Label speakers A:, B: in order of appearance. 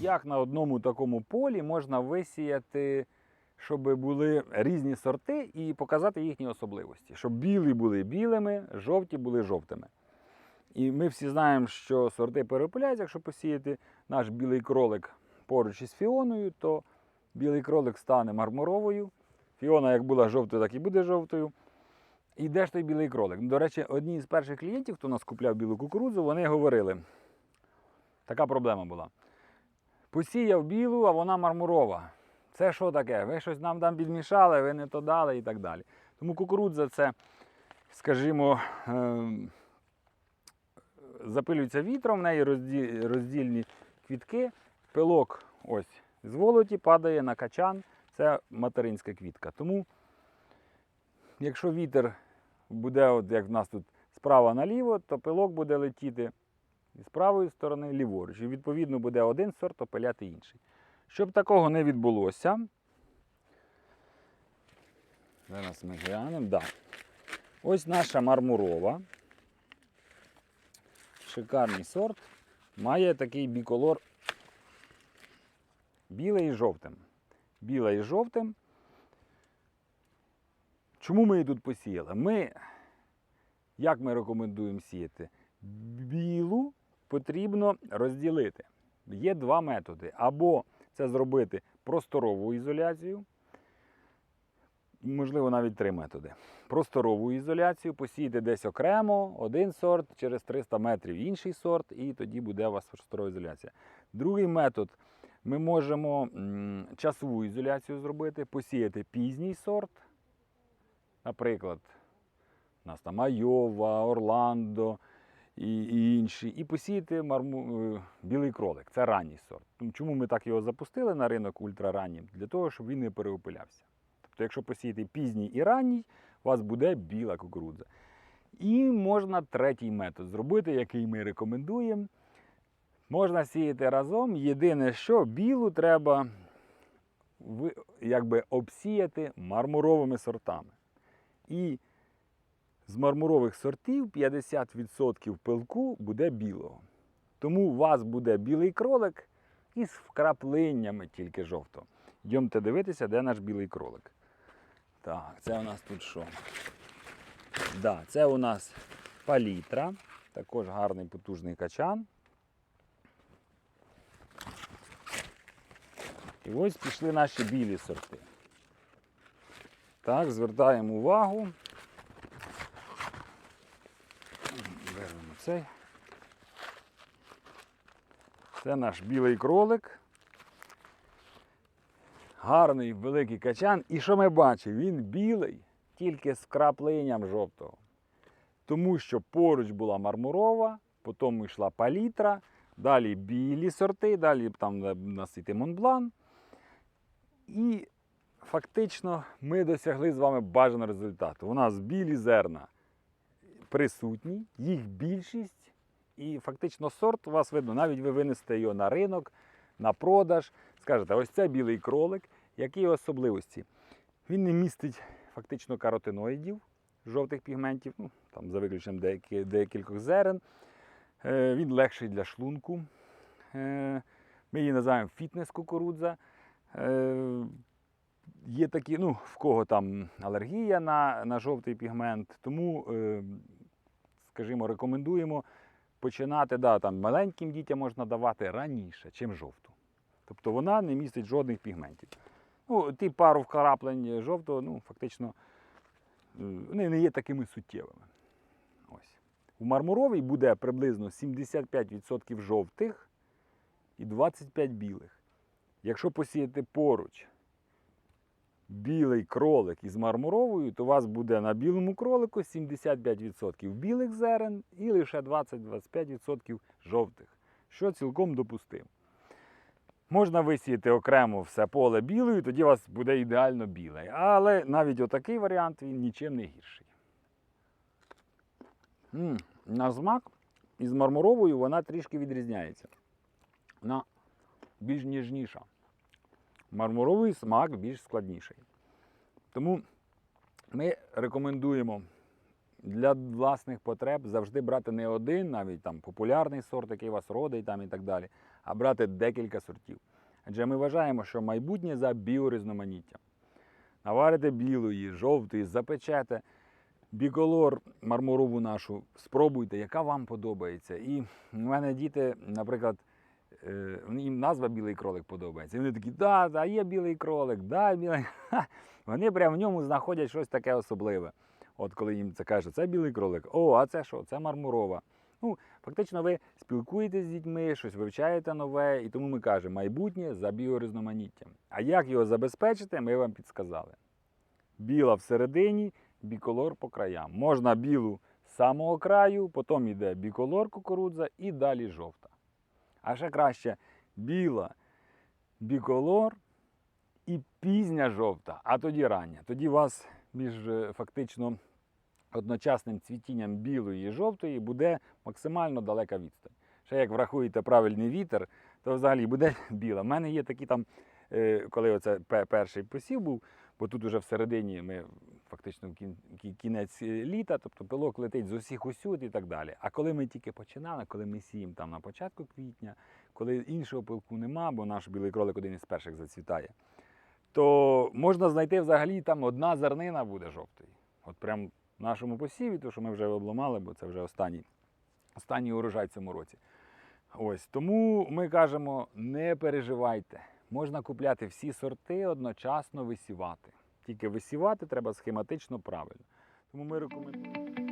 A: Як на одному такому полі можна висіяти, щоб були різні сорти і показати їхні особливості. Щоб білі були білими, жовті були жовтими. І ми всі знаємо, що сорти перепиляють, якщо посіяти наш білий кролик поруч із фіоною, то білий кролик стане мармуровою. Фіона як була жовтою, так і буде жовтою. І де ж той білий кролик? До речі, одні з перших клієнтів, хто нас купляв білу кукурудзу, вони говорили, така проблема була. Посіяв білу, а вона мармурова. Це що таке? Ви щось нам там підмішали, ви не то дали і так далі. Тому кукурудза це, скажімо, ем, запилюється вітром, в неї роздільні квітки, пилок ось з волоті падає на качан. Це материнська квітка. Тому, якщо вітер буде, от як в нас тут справа наліво, то пилок буде летіти з правої сторони ліворуч. І відповідно буде один сорт опиляти інший. Щоб такого не відбулося. Зараз ми глянемо. Да. Ось наша мармурова. Шикарний сорт. Має такий біколор білий і жовтим. Біла і жовтим. Чому ми її тут посіяли? Ми, як ми рекомендуємо сіяти? Білу потрібно розділити. Є два методи. Або це зробити просторову ізоляцію, можливо, навіть три методи. Просторову ізоляцію, посіяти десь окремо, один сорт, через 300 метрів інший сорт, і тоді буде у вас просторова ізоляція. Другий метод. Ми можемо часову ізоляцію зробити, посіяти пізній сорт. Наприклад, у нас там Айова, Орландо і, інші. І посіяти марму, е, білий кролик. Це ранній сорт. Чому ми так його запустили на ринок ультрараннім? Для того, щоб він не переопилявся. Тобто, якщо посіяти пізній і ранній, у вас буде біла кукурудза. І можна третій метод зробити, який ми рекомендуємо. Можна сіяти разом. Єдине, що білу треба якби обсіяти мармуровими сортами. І з мармурових сортів 50% пилку буде білого. Тому у вас буде білий кролик із вкрапленнями тільки жовтого. Йдемте дивитися, де наш білий кролик. Так, це у нас тут що? Да, це у нас палітра, також гарний потужний качан. І ось пішли наші білі сорти. Так, звертаємо увагу. Беремо цей. Це наш білий кролик. Гарний великий качан. І що ми бачимо? Він білий, тільки з крапленням жовтого. Тому що поруч була мармурова, потім йшла палітра, далі білі сорти, далі там у нас іти Монблан. І фактично ми досягли з вами бажаного результату. У нас білі зерна присутні, їх більшість, і фактично сорт у вас видно, навіть ви винесете його на ринок, на продаж. Скажете, ось це білий кролик. Які особливості? Він не містить фактично каротиноїдів, жовтих пігментів, ну, там, за виключенням деякі, декількох зерен. Е, він легший для шлунку. Е, ми її називаємо фітнес-кукурудза. Е, Є такі, ну, в кого там алергія на, на жовтий пігмент, тому, е, скажімо, рекомендуємо починати, да, там, маленьким дітям можна давати раніше, чим жовту. Тобто вона не містить жодних пігментів. Ну, ті пару вкраплень жовтого, ну, фактично, е, вони не є такими суттєвими. Ось. У мармуровій буде приблизно 75% жовтих і 25 білих. Якщо посіяти поруч білий кролик із мармуровою, то у вас буде на білому кролику 75% білих зерен і лише 20-25% жовтих, що цілком допустимо. Можна висіяти окремо все поле білою, тоді у вас буде ідеально біле. Але навіть отакий варіант він нічим не гірший. м на смак із мармуровою вона трішки відрізняється. Вона більш ніжніша. Мармуровий смак більш складніший. Тому ми рекомендуємо для власних потреб завжди брати не один, навіть там популярний сорт, який у вас родить там і так далі, а брати декілька сортів. Адже ми вважаємо, що майбутнє за біорізноманіттям. Наварите білої, жовтої, запечете, біколор мармурову нашу, спробуйте, яка вам подобається. І в мене діти, наприклад, їм назва білий кролик подобається. І вони такі, да, да, є білий кролик, да, білий. Вони прямо в ньому знаходять щось таке особливе. От коли їм це каже, це білий кролик, о, а це що? Це мармурова. Ну, фактично, ви спілкуєтесь з дітьми, щось вивчаєте нове, і тому ми кажемо майбутнє за біорізноманіттям. А як його забезпечити, ми вам підсказали. Біла всередині, біколор по краям. Можна білу з самого краю, потім йде біколор кукурудза і далі жовта. А ще краще біла, біколор і пізня жовта, а тоді рання. Тоді у вас між е, фактично одночасним цвітінням білої і жовтої буде максимально далека відстань. Ще як врахуєте правильний вітер, то взагалі буде біла. У мене є такі там, е, коли оце перший посів був, бо тут уже всередині ми фактично кінець е, літа, тобто пилок летить з усіх усюд і так далі. А коли ми тільки починали, коли ми сіємо там на початку квітня, коли іншого пилку нема, бо наш білий кролик один із перших зацвітає, то можна знайти взагалі там одна зернина буде жовтої. От прям в нашому посіві, то що ми вже обламали, бо це вже останній, останній урожай в цьому році. Ось тому ми кажемо, не переживайте. Можна купляти всі сорти, одночасно висівати. Тільки висівати треба схематично правильно. Тому ми рекомендуємо.